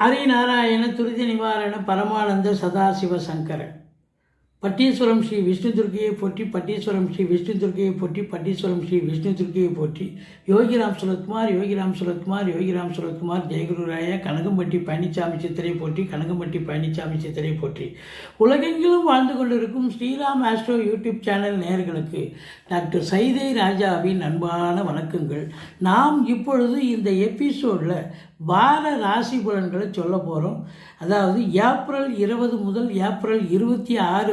ஹரிநாராயண துரித நிவாரண பரமானந்த சதாசிவ சங்கரன். பட்டீஸ்வரம் ஸ்ரீ விஷ்ணு துர்க்கையை போற்றி பட்டீஸ்வரம் ஸ்ரீ விஷ்ணு துர்க்கையை போற்றி பட்டீஸ்வரம் ஸ்ரீ விஷ்ணு துர்கையை போற்றி. யோகிராம் சுரத்குமார் யோகிராம் சுரத்குமார் யோகிராம் சுரத்குமார் ஜெயகுருராய கனகம்பட்டி பழனிசாமி சித்தரை போற்றி கனகம்பட்டி பழனிசாமி சித்தரை போற்றி. உலகெங்கிலும் வாழ்ந்து கொண்டிருக்கும் ஸ்ரீராம் ஆஸ்ட்ரோ யூடியூப் சேனல் நேர்களுக்கு டாக்டர் சைதை ராஜாவின் அன்பான வணக்கங்கள். நாம் இப்பொழுது இந்த எபிசோடில் வார ராசி பலன்களை சொல்ல போகிறோம் அதாவது ஏப்ரல் இருபது முதல் ஏப்ரல் இருபத்தி ஆறு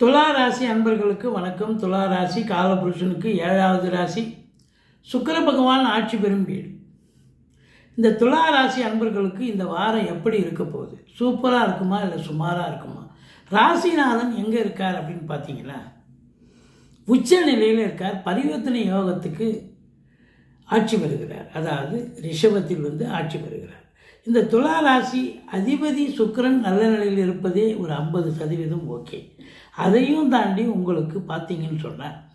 துலா ராசி அன்பர்களுக்கு வணக்கம். துலா ராசி காலபுருஷனுக்கு ஏழாவது ராசி. சுக்கிர பகவான் ஆட்சி பெறும் வீடு. இந்த துலா ராசி அன்பர்களுக்கு இந்த வாரம் எப்படி இருக்க போகுது? சூப்பராக இருக்குமா இல்லை சுமாராக இருக்குமா? ராசிநாதன் எங்கே இருக்கார் அப்படின்னு பார்த்தீங்கன்னா உச்ச நிலையில் இருக்கார். பரிவர்த்தனை யோகத்துக்கு ஆட்சி பெறுகிறார். அதாவது ரிஷபத்தில் வந்து ஆட்சி பெறுகிறார். இந்த துலா ராசி அதிபதி சுக்கரன் நல்ல நிலையில் இருப்பதே ஒரு ஐம்பது சதவீதம் ஓகே. அதையும் தாண்டி உங்களுக்கு பார்த்தீங்கன்னு சொன்னேன்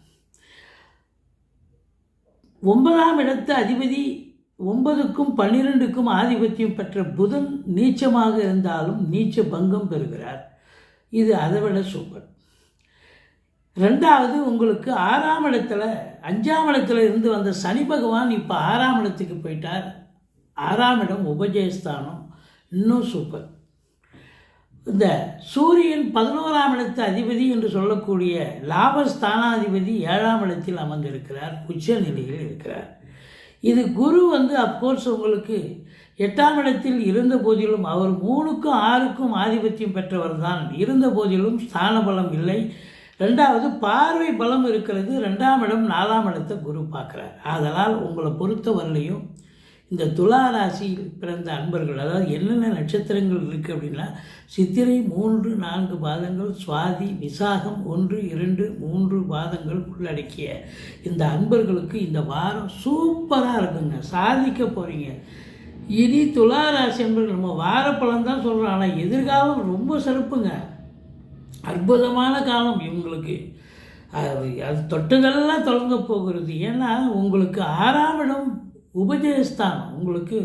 ஒன்பதாம் இடத்து அதிபதி ஒன்பதுக்கும் பன்னிரெண்டுக்கும் ஆதிபத்தியம் பெற்ற புதன் நீச்சமாக இருந்தாலும் நீச்ச பங்கம் பெறுகிறார். இது அதை விட சூப்பர். ரெண்டாவது உங்களுக்கு ஆறாம் இடத்துல அஞ்சாம் இடத்துல இருந்து வந்த சனி பகவான் இப்போ ஆறாம் இடத்துக்கு போயிட்டார். ஆறாம் இடம் உபஜயஸ்தானம். இன்னும் சூப்பர். இந்த சூரியன் பதினோராம் இடத்து அதிபதி என்று சொல்லக்கூடிய லாபஸ்தானாதிபதி ஏழாம் இடத்தில் அமர்ந்திருக்கிறார் உச்ச நிலையில் இருக்கிறார். இது குரு வந்து அப்கோர்ஸ் உங்களுக்கு எட்டாம் இடத்தில் இருந்த போதிலும் அவர் மூணுக்கும் ஆறுக்கும் ஆதிபத்தியம் பெற்றவர் தான். இருந்த போதிலும் ஸ்தான பலம் இல்லை. ரெண்டாவது பார்வை பலம் இருக்கிறது. ரெண்டாம் இடம் நாலாம் இடத்தை குரு பார்க்குறார். அதனால் உங்களை பொறுத்தவரையிலையும் இந்த துலா ராசியில் பிறந்த அன்பர்கள் அதாவது என்னென்ன நட்சத்திரங்கள் இருக்குது அப்படின்னா சித்திரை மூன்று நான்கு பாதங்கள் சுவாதி விசாகம் ஒன்று இரண்டு மூன்று பாதங்கள் உள்ளடக்கிய இந்த அன்பர்களுக்கு இந்த வாரம் சூப்பராக இருக்குங்க. சாதிக்க போகிறீங்க இனி துலா ராசி அன்பர்கள் நம்ம வாரப்பழம் தான் சொல்கிறோம் ஆனால் எதிர்காலம் ரொம்ப சிறப்புங்க. அற்புதமான காலம் இவங்களுக்கு. அது அது தொட்டதெல்லாம் தொடங்க போகிறது. ஏன்னா உங்களுக்கு ஆறாம் இடம் உபஜயஸ்தானம். உங்களுக்கு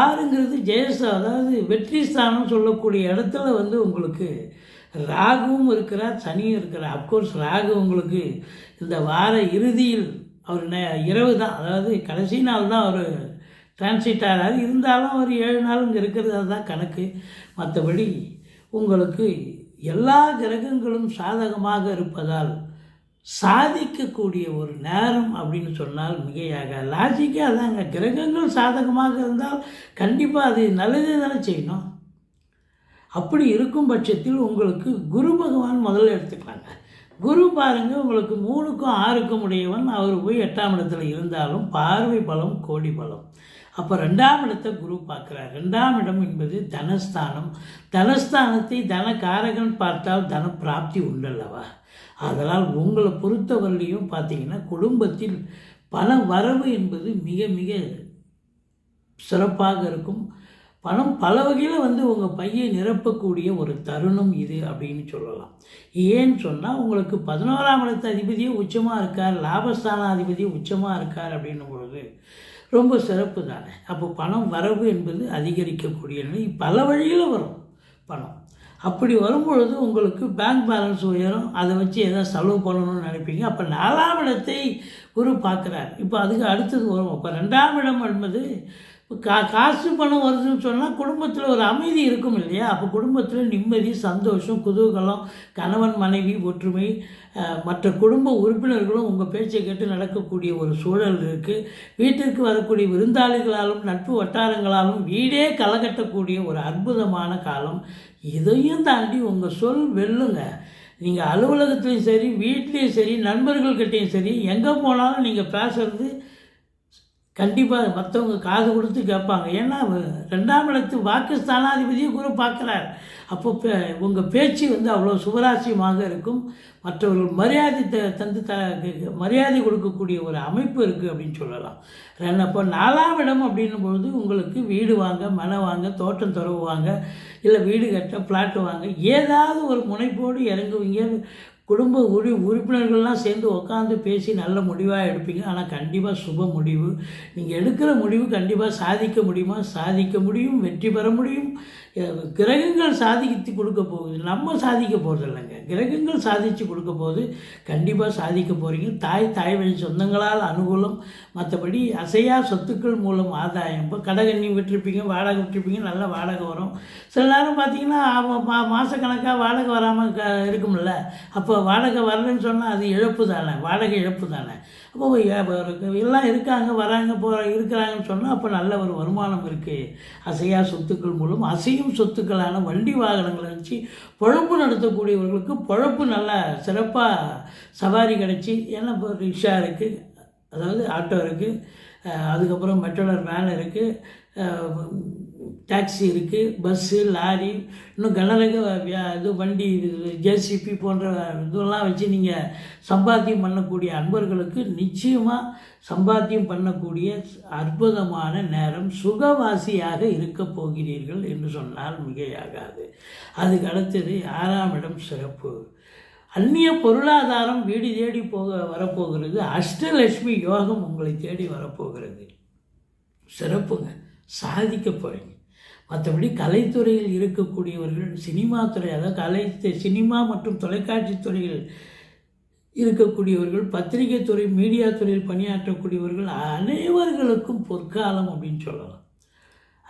ஆறுங்கிறது ஜெயஸ்தானம் அதாவது வெற்றி ஸ்தானம் சொல்லக்கூடிய இடத்துல வந்து உங்களுக்கு ராகுவும் இருக்கிறார் சனியும் இருக்கிறார். அப்கோர்ஸ் ராகு உங்களுக்கு இந்த வார இறுதியில் அவர் ந இரவு தான். அதாவது கடைசி நாள் தான் அவர் டிரான்சிட் ஆகிறார் இருந்தாலும் அவர் ஏழு நாள் இங்கே இருக்கிறது தான் கணக்கு. மற்றபடி உங்களுக்கு எல்லா கிரகங்களும் சாதகமாக இருப்பதால் சாதிக்கக்கூடிய ஒரு நேரம் அப்படின்னு சொன்னால் மிகையாக. லாஜிக்காக அதாங்க. கிரகங்கள் சாதகமாக இருந்தால் கண்டிப்பாக அது நல்லதே தானே செய்யணும். அப்படி இருக்கும் பட்சத்தில் உங்களுக்கு குரு பகவான் முதல்ல எடுத்துக்கலாங்க. குரு பாருங்கள் உங்களுக்கு மூணுக்கும் ஆறுக்கும் உடையவன். அவர் போய் எட்டாம் இடத்துல இருந்தாலும் பார்வை பலம் கோடி பலம். அப்போ ரெண்டாம் இடத்தை குரு பார்க்குறார். ரெண்டாம் இடம் என்பது தனஸ்தானம். தனஸ்தானத்தை தனகாரகன் பார்த்தால் தன பிராப்தி உண்டல்லவா? அதனால் உங்களை பொறுத்தவரையிலையும் பார்த்தீங்கன்னா குடும்பத்தில் பண வரவு என்பது மிக மிக சிறப்பாக இருக்கும். பணம் பல வகையில் வந்து உங்கள் பையை நிரப்பக்கூடிய ஒரு தருணம் இது அப்படின்னு சொல்லலாம். ஏன்னு சொன்னால் உங்களுக்கு பதினோராம் இடத்து அதிபதியே உச்சமாக இருக்கார் லாபஸ்தான உச்சமாக இருக்கார் அப்படின்னும் பொழுது ரொம்ப சிறப்பு தானே. அப்போ பணம் வரவு என்பது அதிகரிக்கக்கூடிய நிலை பல வழியில் வரும் பணம். அப்படி வரும்பொழுது உங்களுக்கு பேங்க் பேலன்ஸ் உயரும். அதை வச்சு எதாவது செலவு பண்ணணும்னு நினைப்பீங்க. அப்போ நாலாம் இடத்தை குரு பார்க்குறார். இப்போ அதுக்கு அடுத்தது வரும். அப்போ ரெண்டாம் இடம் என்பது கா காசு பணம் வருதுன்னு சொன்னால் குடும்பத்தில் ஒரு அமைதி இருக்கும் இல்லையா? அப்போ குடும்பத்தில் நிம்மதி சந்தோஷம் குதூகலம் கணவன் மனைவி ஒற்றுமை மற்ற குடும்ப உறுப்பினர்களும் உங்கள் பேச்சை கேட்டு நடக்கக்கூடிய ஒரு சூழல் இருக்குது வீட்டிற்கு வரக்கூடிய விருந்தாளிகளாலும் நட்பு வட்டாரங்களாலும் வீடே கலகட்டக்கூடிய ஒரு அற்புதமான காலம். இதையும் தாண்டி உங்கள் சொல் வெல்லுங்க. நீங்கள் அலுவலகத்துலேயும் சரி வீட்லேயும் சரி நண்பர்கள்கிட்டையும் சரி எங்கே போனாலும் நீங்கள் பேசுகிறது கண்டிப்பாக மற்றவங்க காது கொடுத்து கேட்பாங்க. ஏன்னா ரெண்டாம் இடத்து வாக்கு ஸ்தானாதிபதியை குரு பார்க்குறார். அப்போ உங்கள் பேச்சு வந்து அவ்வளோ சுவராசியமாக இருக்கும். மற்றவர்கள் மரியாதை த தந்து த மரியாதை கொடுக்கக்கூடிய ஒரு அமைப்பு இருக்குது அப்படின்னு சொல்லலாம். ரெண்டு அப்போ நாலாம் இடம் அப்படின்னும் பொழுது உங்களுக்கு வீடு வாங்க மனை வாங்க தோட்டம் துறவு வாங்க இல்லை வீடு கட்ட ஃப்ளாட்டு வாங்க ஏதாவது ஒரு முனைப்போடு இறங்குவீங்க. குடும்ப உறு உறுப்பினர்கள்லாம் சேர்ந்து உட்காந்து பேசி நல்ல முடிவாக எடுப்பீங்க. ஆனால் கண்டிப்பாக சுப முடிவு. நீங்கள் எடுக்கிற முடிவு கண்டிப்பாக சாதிக்க முடியுமா? சாதிக்க முடியும். வெற்றி பெற முடியும். கிரகங்கள் சாதித்து கொடுக்க போகுது. நம்ம சாதிக்க போகிறது இல்லைங்க. கிரகங்கள் சாதித்து கொடுக்க போது கண்டிப்பாக சாதிக்க போகிறீங்க தாய் தாய் வழி சொந்தங்களால் அனுகூலம். மற்றபடி அசையா சொத்துக்கள் மூலம் ஆதாயம். இப்போ கடகண்ணி விட்டுருப்பீங்க வாடகை விட்டுருப்பீங்க நல்ல வாடகை வரும். சில நேரம் பார்த்தீங்கன்னா மா மாதக்கணக்காக வாடகை வராமல் க இருக்கும்ல. அப்போ வாடகை வரலன்னு சொன்னால் அது இழப்பு தானே வாடகை இழப்பு தானே அப்போ எல்லாம் இருக்காங்க வராங்க போ இருக்கிறாங்கன்னு சொன்னால் அப்போ நல்ல ஒரு வருமானம் இருக்குது அசையா சொத்துக்கள் மூலம் அசையும் சொத்துக்களான வண்டி வாகனங்களை வச்சு பொழப்பு நடத்தக்கூடியவர்களுக்கு பொழப்பு நல்லா சிறப்பாக சவாரி கிடச்சி ஏன்னா இப்போ ரிக்ஷா இருக்குது அதாவது ஆட்டோ இருக்குது அதுக்கப்புறம் மெட்ரோலர் வேன் இருக்குது டாக்ஸி இருக்குது பஸ்ஸு லாரி இன்னும் கனரக இது வண்டி ஜேசிபி போன்ற இதெல்லாம் வச்சு நீங்கள் சம்பாத்தியம் பண்ணக்கூடிய அன்பர்களுக்கு நிச்சயமாக சம்பாத்தியம் பண்ணக்கூடிய அற்புதமான நேரம் சுகவாசியாக இருக்க போகிறீர்கள் என்று சொன்னால் மிகையாகாது. அதுக்கு அடுத்தது ஆறாம் இடம் சிறப்பு. அந்நிய பொருளாதாரம் வீடு தேடி போக வரப்போகிறது. அஷ்டலட்சுமி யோகம் உங்களை தேடி வரப்போகிறது. சிறப்புங்க. சாதிக்க போகிறீங்க மற்றபடி கலைத்துறையில் இருக்கக்கூடியவர்கள் சினிமா துறை அதாவது கலை சினிமா மற்றும் தொலைக்காட்சி துறையில் இருக்கக்கூடியவர்கள் பத்திரிகை துறை மீடியா துறையில் பணியாற்றக்கூடியவர்கள் அனைவர்களுக்கும் பொற்காலம் அப்படின்னு சொல்லலாம்.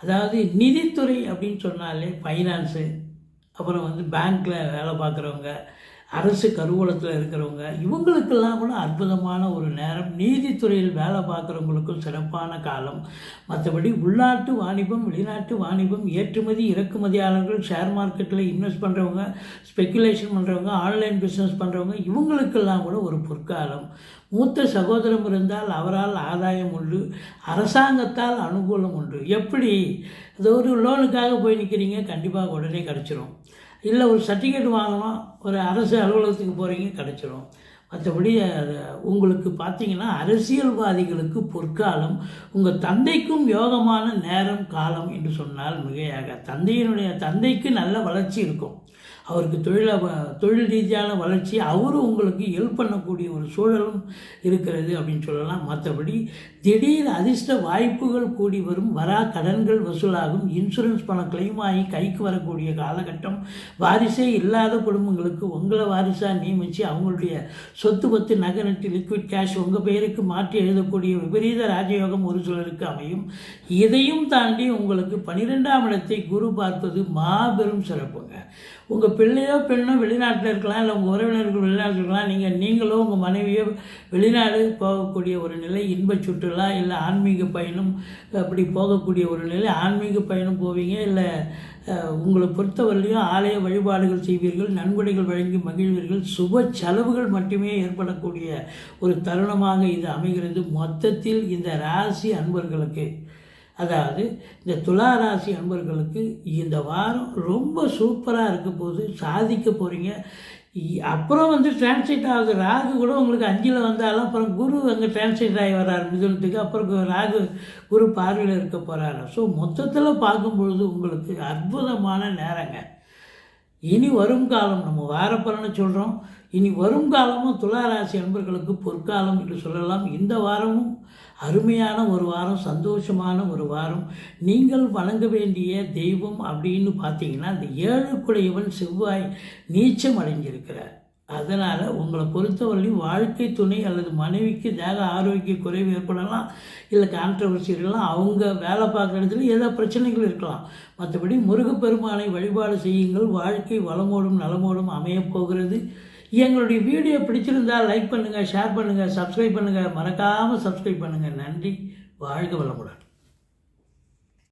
அதாவது நிதித்துறை அப்படின்னு சொன்னாலே ஃபைனான்ஸு அப்புறம் வந்து பேங்க்கில் வேலை பார்க்குறவங்க அரசு கருவூலத்தில் இருக்கிறவங்க இவங்களுக்கெல்லாம் கூட அற்புதமான ஒரு நேரம். நீதித்துறையில் வேலை பார்க்குறவங்களுக்கும் சிறப்பான காலம். மற்றபடி உள்நாட்டு வாணிபம் வெளிநாட்டு வாணிபம் ஏற்றுமதி இறக்குமதியாளர்கள் ஷேர் மார்க்கெட்டில் இன்வெஸ்ட் பண்ணுறவங்க ஸ்பெக்குலேஷன் பண்ணுறவங்க ஆன்லைன் பிஸ்னஸ் பண்ணுறவங்க இவங்களுக்கெல்லாம் கூட ஒரு பொற்காலம். மூத்த சகோதரம் இருந்தால் அவரால் ஆதாயம் உண்டு. அரசாங்கத்தால் அனுகூலம் உண்டு. எப்படி? அது ஒரு லோனுக்காக போய் நிற்கிறீங்க கண்டிப்பாக உடனே கிடச்சிரும். இல்லை ஒரு சர்டிஃபிகேட் வாங்கணும். ஒரு அரசு அலுவலகத்துக்கு போகிறீங்க கிடச்சிரும். மற்றபடி உங்களுக்கு பார்த்தீங்கன்னா அரசியல்வாதிகளுக்கு பொற்காலம் உங்கள் தந்தைக்கும் யோகமான நேரம் காலம் என்று சொன்னால் மிகையாக தந்தையினுடைய தந்தைக்கு நல்ல வளர்ச்சி இருக்கும். அவருக்கு தொழில தொழில் ரீதியான வளர்ச்சி அவரும் உங்களுக்கு ஹெல்ப் பண்ணக்கூடிய ஒரு சூழலும் இருக்கிறது அப்படின்னு சொல்லலாம். மற்றபடி திடீர் அதிர்ஷ்ட வாய்ப்புகள் கூடி வரும் வரா கடன்கள் வசூலாகும் இன்சூரன்ஸ் பணம் கிளைம் ஆகி கைக்கு வரக்கூடிய காலகட்டம் வாரிசே இல்லாத குடும்பங்களுக்கு உங்களை வாரிசாக நியமித்து அவங்களுடைய சொத்து பத்து நகை நட்டு லிக்விட் கேஷ் உங்கள் பெயருக்கு மாற்றி எழுதக்கூடிய விபரீத ராஜயோகம் ஒரு சிலருக்கு அமையும். இதையும் தாண்டி உங்களுக்கு பன்னிரெண்டாம் இடத்தை குரு பார்ப்பது மாபெரும் சிறப்புங்க. உங்கள் பிள்ளையோ பெண்ணோ வெளிநாட்டில் இருக்கலாம் இல்லை உங்கள் உறவினர்கள் வெளிநாட்டில் இருக்கலாம் நீங்கள் நீங்களோ உங்கள் மனைவியோ வெளிநாடு போகக்கூடிய ஒரு நிலை இன்பச் சுற்றுலா இல்லை ஆன்மீக பயணம் அப்படி போகக்கூடிய ஒரு நிலை ஆன்மீக பயணம் போவீங்க இல்லை உங்களை பொறுத்தவரையிலையும் ஆலய வழிபாடுகள் செய்வீர்கள் நன்கொடைகள் வழங்கி மகிழ்வீர்கள் சுப செலவுகள் மட்டுமே ஏற்படக்கூடிய ஒரு தருணமாக இது அமைகிறது. மொத்தத்தில் இந்த ராசி அன்பர்களுக்கு. அதாவது இந்த துலா ராசி அன்பர்களுக்கு இந்த வாரம் ரொம்ப சூப்பராக இருக்க போது சாதிக்க போகிறீங்க அப்புறம் வந்து டிரான்ஸ்லேட் ஆகுது. ராகு கூட உங்களுக்கு அஞ்சில் வந்தாலும் அப்புறம் குரு அங்கே டிரான்ஸ்லேட் ஆகி வர்றார் மிதுனத்துக்கு. அப்புறம் ராகு குரு பார்வையில் இருக்க போகிறாரு ஸோ மொத்தத்தில் பார்க்கும்பொழுது உங்களுக்கு அற்புதமான நேரங்க. இனி வரும் காலம் நம்ம வாரப்பலனை சொல்கிறோம் இனி வரும் காலமும் துளாராசி அன்பர்களுக்கு பொற்காலம் என்று சொல்லலாம். இந்த வாரமும் அருமையான ஒரு வாரம் சந்தோஷமான ஒரு வாரம். நீங்கள் வணங்க வேண்டிய தெய்வம் அப்படின்னு பார்த்தீங்கன்னா இந்த ஏழுக்குடையவன் செவ்வாய் நீச்சம் அடைஞ்சிருக்கிறார் அதனால் உங்களை பொறுத்தவரையிலும் வாழ்க்கை துணை அல்லது மனைவிக்கு தேக ஆரோக்கிய குறைவு ஏற்படலாம் இல்லை கான்ட்ரவர்சி இருக்கலாம் அவங்க வேலை பார்க்குற இடத்துல ஏதோ பிரச்சனைகள் இருக்கலாம். மற்றபடி முருகப்பெருமானை வழிபாடு செய்யுங்கள். வாழ்க்கை வளமோடும் நலமோடும் அமையப் போகிறது. எங்களுடைய வீடியோ பிடிச்சிருந்தால் லைக் பண்ணுங்கள் ஷேர் பண்ணுங்கள் சப்ஸ்கிரைப் பண்ணுங்கள் மறக்காமல் சப்ஸ்கிரைப் பண்ணுங்கள் நன்றி. வாழ்க வளமுடன்.